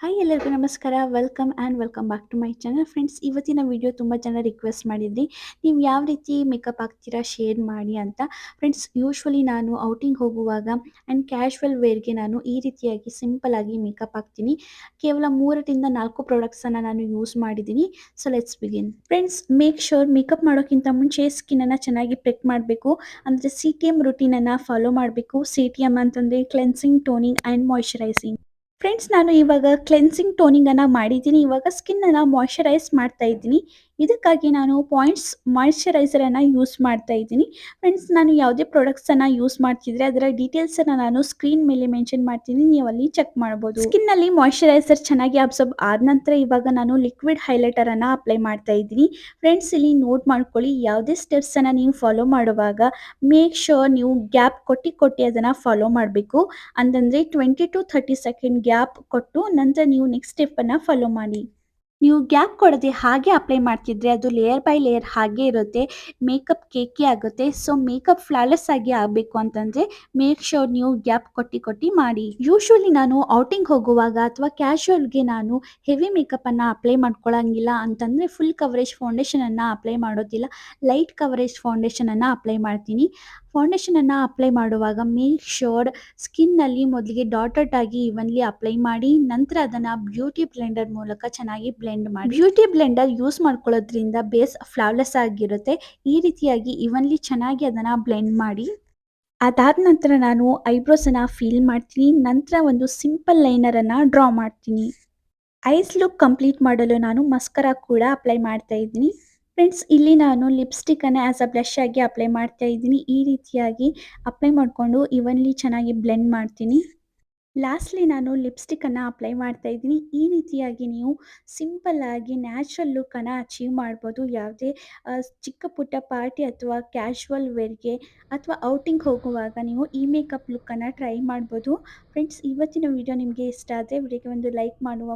Hi ಎಲ್ಲರಿಗೂ ನಮಸ್ಕಾರ. Welcome and welcome back to my channel friends ಇವತ್ತಿನ ವಿಡಿಯೋ ತುಂಬ ಜನ ರಿಕ್ವೆಸ್ಟ್ ಮಾಡಿದ್ರಿ. ನೀವು ಯಾವ ರೀತಿ ಮೇಕಪ್ ಹಾಕ್ತೀರಾ ಶೇರ್ ಮಾಡಿ ಅಂತ. ಫ್ರೆಂಡ್ಸ್ ಯೂಶ್ವಲಿ ನಾನು ಔಟಿಂಗ್ ಹೋಗುವಾಗ ಆ್ಯಂಡ್ ಕ್ಯಾಶುವಲ್ ವೇರ್ಗೆ ನಾನು ಈ ರೀತಿಯಾಗಿ ಸಿಂಪಲ್ ಆಗಿ ಮೇಕಪ್ ಹಾಕ್ತೀನಿ. ಕೇವಲ ಮೂರರಿಂದ ನಾಲ್ಕು ಪ್ರಾಡಕ್ಟ್ಸನ್ನು ನಾನು ಯೂಸ್ ಮಾಡಿದ್ದೀನಿ. So let's begin friends make sure makeup ಮಾಡೋಕ್ಕಿಂತ ಮುಂಚೆ ಸ್ಕಿನ್ನನ್ನು ಚೆನ್ನಾಗಿ ಪ್ರೆಕ್ ಮಾಡಬೇಕು. ಅಂದರೆ ಸಿ ಟಿ ಎಂ ರುಟೀನನ್ನು ಫಾಲೋ ಮಾಡಬೇಕು. ಸಿ ಟಿ ಎಂ ಅಂತಂದರೆ cleansing toning and moisturising friends ನಾನು ಇವಾಗ ಕ್ಲೆನ್ಸಿಂಗ್ ಟೋನಿಂಗನ್ನು ಮಾಡಿದ್ದೀನಿ. ಇವಾಗ ಸ್ಕಿನ್ನನ್ನು ಮಾಯ್ಶ್ಚರೈಸ್ ಮಾಡ್ತಾ ಇದ್ದೀನಿ. ಇದಕ್ಕಾಗಿ ನಾನು ಪಾಯಿಂಟ್ಸ್ ಮಾಯಿಶ್ಚರೈಸರನ್ನು ಯೂಸ್ ಮಾಡ್ತಾ ಇದ್ದೀನಿ. ಫ್ರೆಂಡ್ಸ್ ನಾನು ಯಾವುದೇ ಪ್ರಾಡಕ್ಟ್ಸನ್ನು ಯೂಸ್ ಮಾಡ್ತಿದ್ರೆ ಅದರ ಡೀಟೇಲ್ಸನ್ನು ನಾನು ಸ್ಕ್ರೀನ್ ಮೇಲೆ ಮೆನ್ಷನ್ ಮಾಡ್ತೀನಿ. ನೀವು ಅಲ್ಲಿ ಚೆಕ್ ಮಾಡ್ಬೋದು. ಸ್ಕಿನ್ನಲ್ಲಿ ಮಾಯಿಶ್ಚರೈಸರ್ ಚೆನ್ನಾಗಿ ಅಬ್ಸರ್ಬ್ ಆದ ನಂತರ ಇವಾಗ ನಾನು ಲಿಕ್ವಿಡ್ ಹೈಲೈಟರನ್ನು ಅಪ್ಲೈ ಮಾಡ್ತಾ ಇದ್ದೀನಿ. ಫ್ರೆಂಡ್ಸ್ ಇಲ್ಲಿ ನೋಟ್ ಮಾಡ್ಕೊಳ್ಳಿ, ಯಾವುದೇ ಸ್ಟೆಪ್ಸನ್ನು ನೀವು ಫಾಲೋ ಮಾಡುವಾಗ ಮೇಕ್ ಶೋರ್ ನೀವು ಗ್ಯಾಪ್ ಕೊಟ್ಟು ಕೊಟ್ಟು ಅದನ್ನು ಫಾಲೋ ಮಾಡಬೇಕು. ಅಂತಂದರೆ twenty to thirty second gap ಕೊಟ್ಟು ನಂತರ ನೀವು ನೆಕ್ಸ್ಟ್ ಸ್ಟೆಪ್ಪನ್ನು ಫಾಲೋ ಮಾಡಿ. ನೀವು ಗ್ಯಾಪ್ ಕೊಡದೆ ಹಾಗೆ ಅಪ್ಲೈ ಮಾಡ್ತಿದ್ರೆ ಅದು ಲೇಯರ್ ಬೈ ಲೇಯರ್ ಹಾಗೆ ಇರುತ್ತೆ. ಮೇಕಪ್ ಕೇಕಿ ಆಗುತ್ತೆ. ಸೊ ಮೇಕಪ್ ಫ್ಲಾಲೆಸ್ ಆಗಿ ಆಗಬೇಕು ಅಂತಂದರೆ ಮೇಕ್ ಶೋರ್ ನೀವು ಗ್ಯಾಪ್ ಕೊಟ್ಟು ಕೊಟ್ಟು ಮಾಡಿ. ಯೂಶ್ವಲಿ ನಾನು ಔಟಿಂಗ್ ಹೋಗುವಾಗ ಅಥವಾ ಕ್ಯಾಶುವಲ್ಗೆ ನಾನು ಹೆವಿ ಮೇಕಪ್ಪನ್ನು ಅಪ್ಲೈ ಮಾಡ್ಕೊಳ್ಳೋಂಗಿಲ್ಲ ಅಂತಂದರೆ ಫುಲ್ ಕವರೇಜ್ ಫೌಂಡೇಶನನ್ನು ಅಪ್ಲೈ ಮಾಡೋದಿಲ್ಲ. ಲೈಟ್ ಕವರೇಜ್ ಫೌಂಡೇಶನನ್ನು ಅಪ್ಲೈ ಮಾಡ್ತೀನಿ. ಫೌಂಡೇಶನನ್ನು ಅಪ್ಲೈ ಮಾಡುವಾಗ ಮೇಕ್ ಶೋರ್ ಸ್ಕಿನ್ನಲ್ಲಿ ಮೊದಲಿಗೆ ಡಾಟೆಡ್ ಆಗಿ ಇವನ್ಲಿ ಅಪ್ಲೈ ಮಾಡಿ, ನಂತರ ಅದನ್ನು ಬ್ಯೂಟಿ ಬ್ಲೆಂಡರ್ ಮೂಲಕ ಚೆನ್ನಾಗಿ ಬ್ಲೆಂಡ್ ಮಾಡಿ. ಬ್ಯೂಟಿ ಬ್ಲೆಂಡರ್ ಯೂಸ್ ಮಾಡ್ಕೊಳ್ಳೋದ್ರಿಂದ ಬೇಸ್ ಫ್ಲಾವ್ಲೆಸ್ ಆಗಿರುತ್ತೆ. ಈ ರೀತಿಯಾಗಿ ಇವನ್ಲಿ ಚೆನ್ನಾಗಿ ಅದನ್ನ ಬ್ಲೆಂಡ್ ಮಾಡಿ. ಅದಾದ ನಂತರ ನಾನು ಐಬ್ರೋಸನ್ನು ಫೀಲ್ ಮಾಡ್ತೀನಿ. ನಂತರ ಒಂದು ಸಿಂಪಲ್ ಲೈನರ್ ಅನ್ನ ಡ್ರಾ ಮಾಡ್ತೀನಿ. ಐಸ್ ಲುಕ್ ಕಂಪ್ಲೀಟ್ ಮಾಡಲು ನಾನು ಮಸ್ಕರ ಕೂಡ ಅಪ್ಲೈ ಮಾಡ್ತಾ ಇದ್ದೀನಿ. ಫ್ರೆಂಡ್ಸ್, ಇಲ್ಲಿ ನಾನು ಲಿಪ್ಸ್ಟಿಕ್ಕನ್ನು ಆ್ಯಸ್ ಅ ಬ್ಲಷ್ ಆಗಿ ಅಪ್ಲೈ ಮಾಡ್ತಾ ಇದ್ದೀನಿ. ಈ ರೀತಿಯಾಗಿ ಅಪ್ಲೈ ಮಾಡಿಕೊಂಡು ಇವನ್ಲಿ ಚೆನ್ನಾಗಿ ಬ್ಲೆಂಡ್ ಮಾಡ್ತೀನಿ. ಲಾಸ್ಟ್ಲಿ ನಾನು ಲಿಪ್ಸ್ಟಿಕ್ಕನ್ನು ಅಪ್ಲೈ ಮಾಡ್ತಾ ಇದ್ದೀನಿ. ಈ ರೀತಿಯಾಗಿ ನೀವು ಸಿಂಪಲ್ ಆಗಿ ನ್ಯಾಚುರಲ್ ಲುಕ್ಕನ್ನು ಅಚೀವ್ ಮಾಡ್ಬೋದು. ಯಾವುದೇ ಚಿಕ್ಕ ಪುಟ್ಟ ಪಾರ್ಟಿ ಅಥವಾ ಕ್ಯಾಶುವಲ್ ವೇರ್ಗೆ ಅಥವಾ ಔಟಿಂಗ್ ಹೋಗುವಾಗ ನೀವು ಈ ಮೇಕಪ್ ಲುಕ್ಕನ್ನು ಟ್ರೈ ಮಾಡ್ಬೋದು. ಫ್ರೆಂಡ್ಸ್ ಇವತ್ತಿನ ವಿಡಿಯೋ ನಿಮಗೆ ಇಷ್ಟ ಆದರೆ ವಿಡಿಯೋಗೆ ಒಂದು ಲೈಕ್ ಮಾಡುವ